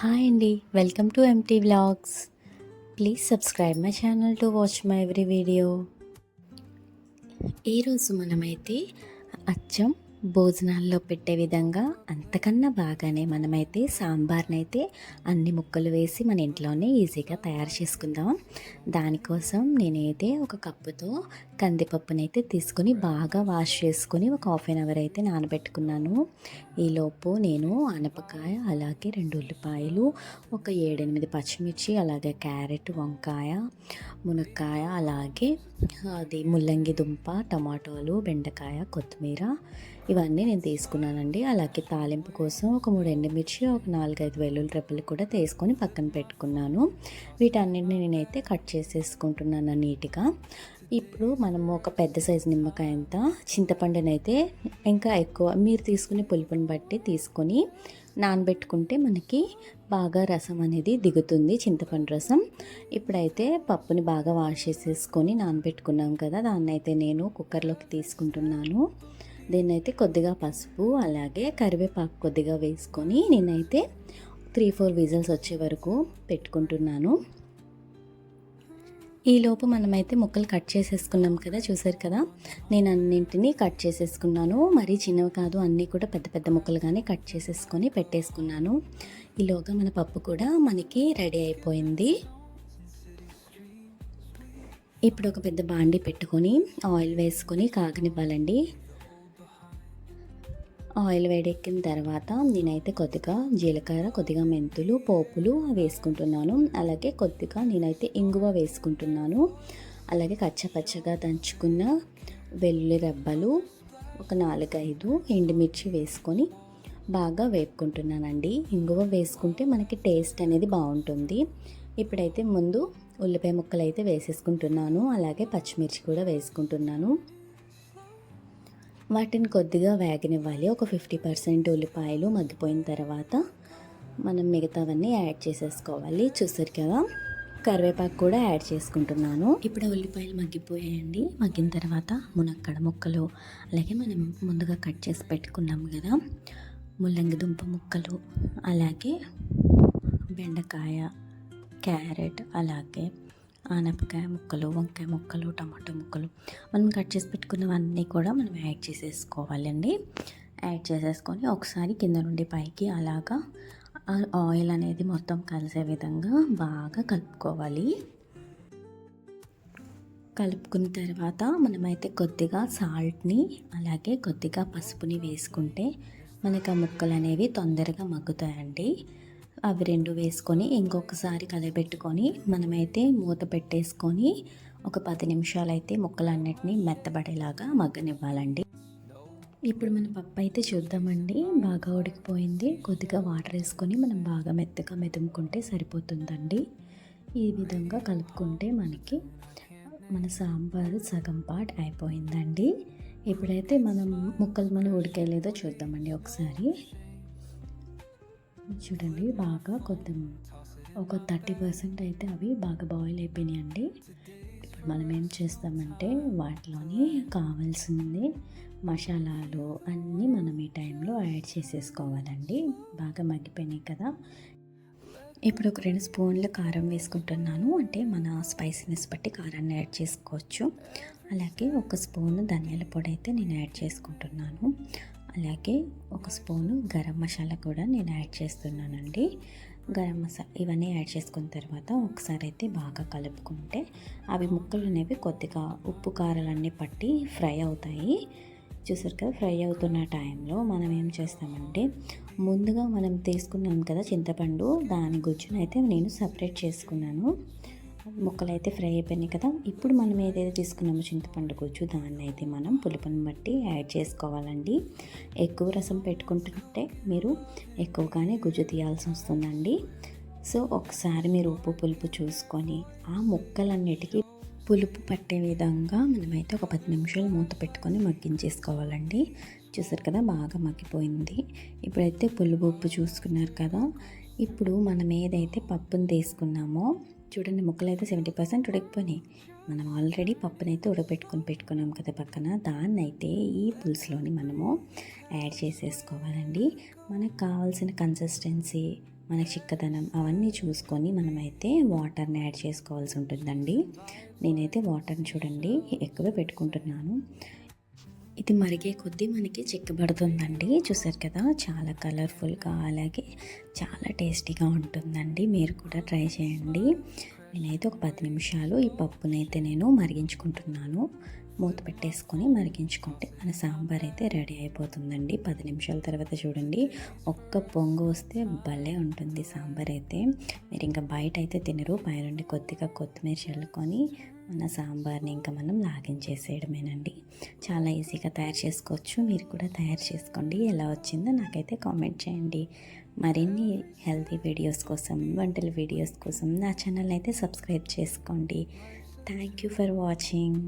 Hi అండి. Welcome to MT vlogs please subscribe my channel to watch my every video. ఈరోజు మనమైతే అచ్చం భోజనాల్లో పెట్టే విధంగా అంతకన్నా బాగానే మనమైతే సాంబార్నైతే అన్ని ముక్కలు వేసి మన ఇంట్లోనే ఈజీగా తయారు చేసుకుందాం. దానికోసం నేనైతే ఒక కప్పుతో కందిపప్పునైతే తీసుకొని బాగా వాష్ చేసుకొని ఒక హాఫ్ అన్ అవర్ అయితే నానబెట్టుకున్నాను. ఈలోపు నేను ఆనపకాయ అలాగే రెండు ఉల్లిపాయలు ఒక ఏడెనిమిది పచ్చిమిర్చి అలాగే క్యారెట్ వంకాయ మునక్కాయ అలాగే అది ముల్లంగి దుంప టమాటోలు బెండకాయ కొత్తిమీర ఇవన్నీ నేను తీసుకున్నానండి. అలాగే తాలింపు కోసం ఒక మూడు ఎండుమిర్చి ఒక నాలుగైదు వెల్లుల్లి రెప్పలు కూడా తీసుకొని పక్కన పెట్టుకున్నాను. వీటన్నిటిని నేనైతే కట్ చేసేసుకుంటున్నాను నీట్గా. ఇప్పుడు మనము ఒక పెద్ద సైజు నిమ్మకాయ అంత చింతపండునైతే ఇంకా ఎక్కువ మీరు తీసుకునే పులుపుని బట్టి తీసుకొని నానబెట్టుకుంటే మనకి బాగా రసం అనేది దిగుతుంది చింతపండు రసం. ఇప్పుడైతే పప్పుని బాగా వాష్ చేసేసుకొని నానబెట్టుకున్నాం కదా దాన్ని అయితే నేను కుక్కర్లోకి తీసుకుంటున్నాను. దీన్నైతే కొద్దిగా పసుపు అలాగే కరివేపాకు కొద్దిగా వేసుకొని నేనైతే త్రీ ఫోర్ విజిల్స్ వచ్చే వరకు పెట్టుకుంటున్నాను. ఈలోపు మనమైతే ముక్కలు కట్ చేసేసుకున్నాం కదా చూసారు కదా? నేను అన్నింటినీ కట్ చేసేసుకున్నాను. మరీ చిన్నవి కాదు అన్నీ కూడా పెద్ద పెద్ద ముక్కలుగానే కట్ చేసేసుకొని పెట్టేసుకున్నాను. ఈలోగా మన పప్పు కూడా మనకి రెడీ అయిపోయింది. ఇప్పుడు ఒక పెద్ద బాండి పెట్టుకొని ఆయిల్ వేసుకొని కాగనివ్వాలండి. ఆయిల్ వేడెక్కిన తర్వాత నేనైతే కొద్దిగా జీలకర్ర కొద్దిగా మెంతులు పోపులు వేసుకుంటున్నాను. అలాగే కొద్దిగా నేనైతే ఇంగువ వేసుకుంటున్నాను. అలాగే కచ్చపచ్చగా దంచుకున్న వెల్లుల్లి రెబ్బలు ఒక నాలుగైదు ఎండుమిర్చి వేసుకొని బాగా వేపుకుంటున్నానండి. ఇంగువ వేసుకుంటే మనకి టేస్ట్ అనేది బాగుంటుంది. ఇప్పుడైతే ముందు ఉల్లిపాయ ముక్కలు అయితే వేసేసుకుంటున్నాను. అలాగే పచ్చిమిర్చి కూడా వేసుకుంటున్నాను. వాటిని కొద్దిగా వేగనివ్వాలి. ఒక ఫిఫ్టీ పర్సెంట్ ఉల్లిపాయలు మగ్గిపోయిన తర్వాత మనం మిగతావన్నీ యాడ్ చేసేసుకోవాలి. చూసారు కదా? కరివేపాకు కూడా యాడ్ చేసుకుంటున్నాను. ఇప్పుడు ఉల్లిపాయలు మగ్గిపోయాయండి. మగ్గిన తర్వాత మునక్కడ ముక్కలు అలాగే మనం ముందుగా కట్ చేసి పెట్టుకున్నాం కదా? ముల్లంగి దుంప ముక్కలు అలాగే బెండకాయ క్యారెట్ అలాగే ఆనపకాయ ముక్కలు వంకాయ ముక్కలు టమాటో ముక్కలు మనం కట్ చేసి పెట్టుకున్నవన్నీ కూడా మనం యాడ్ చేసేసుకోవాలండి. యాడ్ చేసేసుకొని ఒకసారి కింద నుండి పైకి అలాగా ఆయిల్ అనేది మొత్తం కలిసే విధంగా బాగా కలుపుకోవాలి. కలుపుకున్న తర్వాత మనమైతే కొద్దిగా సాల్ట్ని అలాగే కొద్దిగా పసుపుని వేసుకుంటే మనకి ఆ ముక్కలు అనేవి తొందరగా మగ్గుతాయండి. అవి రెండు వేసుకొని ఇంకొకసారి కలబెట్టుకొని మనమైతే మూత పెట్టేసుకొని ఒక పది నిమిషాలు అయితే ముక్కలన్నిటినీ మెత్తబడేలాగా మగ్గనివ్వాలండి. ఇప్పుడు మన పప్పు అయితే చూద్దామండి. బాగా ఉడికిపోయింది. కొద్దిగా వాటర్ వేసుకొని మనం బాగా మెత్తగా మెదుముకుంటే సరిపోతుందండి. ఈ విధంగా కలుపుకుంటే మనకి మన సాంబారు సగం పాట్ అయిపోయిందండి. ఇప్పుడైతే మనం ముక్కలు మనం ఉడికేలేదో చూద్దామండి ఒకసారి. చూడండి బాగా కొద్ది ఒక థర్టీ పర్సెంట్ అయితే అవి బాగా బాయిల్ అయిపోయినాయండి. ఇప్పుడు మనం ఏం చేస్తామంటే వాటిలోని కావాల్సింది మసాలాలు అన్నీ మనం ఈ టైంలో యాడ్ చేసేసుకోవాలండి. బాగా మగ్గిపోయినాయి కదా. ఇప్పుడు ఒక రెండు స్పూన్లు కారం వేసుకుంటున్నాను. అంటే మన స్పైసీనెస్ బట్టి కారాన్ని యాడ్ చేసుకోవచ్చు. అలాగే ఒక స్పూన్ ధనియాల పొడి అయితే నేను యాడ్ చేసుకుంటున్నాను. అలాగే ఒక స్పూను గరం మసాలా కూడా నేను యాడ్ చేస్తున్నానండి. గరం మసాలా ఇవన్నీ యాడ్ చేసుకున్న తర్వాత ఒకసారి అయితే బాగా కలుపుకుంటే అవి ముక్కలు అనేవి కొద్దిగా ఉప్పు కారాలన్నీ పట్టి ఫ్రై అవుతాయి. చూసారు కదా ఫ్రై అవుతున్న టైంలో మనం ఏం చేస్తామంటే ముందుగా మనం తీసుకున్నాం కదా చింతపండు దాని గుజ్జునైతే నేను సపరేట్ చేసుకున్నాను. ముక్కలు అయితే ఫ్రై అయిపోయినాయి కదా. ఇప్పుడు మనం ఏదైతే తీసుకున్నామో చింతపండు గుజ్జు దాన్ని అయితే మనం పులుపుని బట్టి యాడ్ చేసుకోవాలండి. ఎక్కువ రసం పెట్టుకుంటుంటే మీరు ఎక్కువగానే గుజ్జు తీయాల్సి వస్తుందండి. సో ఒకసారి మీరు ఉప్పు పులుపు చూసుకొని ఆ ముక్కలన్నిటికీ పులుపు పట్టే విధంగా మనమైతే ఒక పది నిమిషాలు మూత పెట్టుకొని మగ్గించేసుకోవాలండి. చూసారు కదా బాగా మగ్గిపోయింది. ఇప్పుడైతే పులుపు ఉప్పు చూసుకున్నారు కదా. ఇప్పుడు మనం ఏదైతే పప్పును తీసుకున్నామో చూడండి ముక్కలు అయితే సెవెంటీ పర్సెంట్ ఉడికిపోయి మనం ఆల్రెడీ పప్పునైతే ఉడకబెట్టుకొని పెట్టుకున్నాం కదా పక్కన. దాన్ని అయితే ఈ పులుసులోని మనము యాడ్ చేసేసుకోవాలండి. మనకు కావాల్సిన కన్సిస్టెన్సీ మన చిక్కదనం అవన్నీ చూసుకొని మనమైతే వాటర్ని యాడ్ చేసుకోవాల్సి ఉంటుందండి. నేనైతే వాటర్ని చూడండి ఎక్కువ పెట్టుకుంటున్నాను. ఇది మరిగే కొద్దీ మనకి చిక్కబడుతుందండి. చూసారు కదా చాలా కలర్ఫుల్గా అలాగే చాలా టేస్టీగా ఉంటుందండి. మీరు కూడా ట్రై చేయండి. నేనైతే ఒక పది నిమిషాలు ఈ పప్పునైతే నేను మరిగించుకుంటున్నాను. మూత పెట్టేసుకొని మరిగించుకుంటే మన సాంబార్ అయితే రెడీ అయిపోతుందండి. పది నిమిషాల తర్వాత చూడండి ఒక్క పొంగు వస్తే భలే ఉంటుంది సాంబార్ అయితే. మీరు ఇంకా బయట అయితే తినరు పైనుండి కొద్దిగా కొత్తిమీర చల్లుకొని మన సాంబార్ని ఇంకా మనం లాగించేసేయడమేనండి. చాలా ఈజీగా తయారు చేసుకోవచ్చు. మీరు కూడా తయారు చేసుకోండి. ఎలా వచ్చిందో నాకైతే కామెంట్ చేయండి. మరిన్ని హెల్తీ వీడియోస్ కోసం వంటల వీడియోస్ కోసం నా ఛానల్ అయితే సబ్స్క్రైబ్ చేసుకోండి. Thank you for watching.